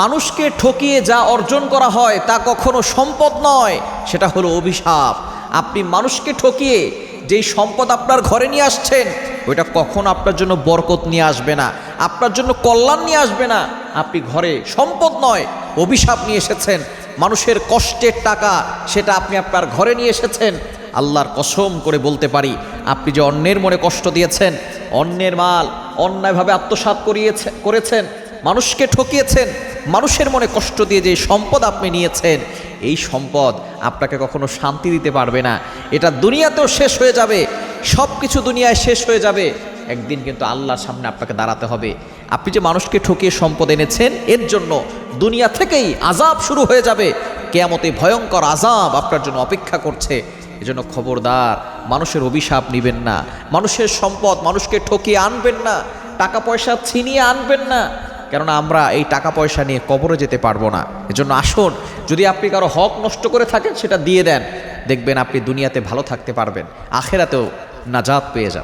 মানুষকে ঠকিয়ে যা অর্জন করা হয় তা কখনো সম্পদ নয়, সেটা হলো অভিশাপ। আপনি মানুষকে ঠকিয়ে যেই সম্পদ আপনার ঘরে নিয়ে আসছেন, ওইটা কখনো আপনার জন্য বরকত নিয়ে আসবে না, আপনার জন্য কল্যাণ নিয়ে আসবে না। আপনি ঘরে সম্পদ নয়, অভিশাপ নিয়ে এসেছেন, মানুষের কষ্টের টাকা সেটা আপনি আপনার ঘরে নিয়ে এসেছেন। আল্লাহর কসম করে বলতে পারি, আপনি যে অন্যের মনে কষ্ট দিয়েছেন, অন্যের মাল অন্যায়ভাবে আত্মসাৎ করিয়েছে, করেছেন, মানুষকে ঠকিয়েছেন মানুষের মনে কষ্ট দিয়ে যে সম্পদ আপনি নিয়েছেন, এই সম্পদ আপনাকে কখনো শান্তি দিতে পারবে না। এটা দুনিয়াতেও শেষ হয়ে যাবে সব কিছু দুনিয়ায় শেষ হয়ে যাবে। একদিন কিন্তু আল্লাহর সামনে আপনাকে দাঁড়াতে হবে। আপনি যে মানুষকে ঠকিয়ে সম্পদ এনেছেন, এর জন্য দুনিয়া থেকেই আজাব শুরু হয়ে যাবে। কেয়ামতে ভয়ঙ্কর আজাব আপনার জন্য অপেক্ষা করছে। এজন্য খবরদার, মানুষের অভিশাপ নিবেন না। মানুষের সম্পদ মানুষকে ঠকিয়ে আনবেন না। টাকা পয়সা ছিনিয়ে আনবেন না। কেননা আমরা এই টাকা পয়সা নিয়ে কবরে যেতে পারব না। এজন্য আসুন, যদি আপনি কারও হক নষ্ট করে থাকেন, সেটা দিয়ে দেন। দেখবেন আপনি দুনিয়াতে ভালো থাকতে পারবেন, আখেরাতেও নাজাত পেয়ে যান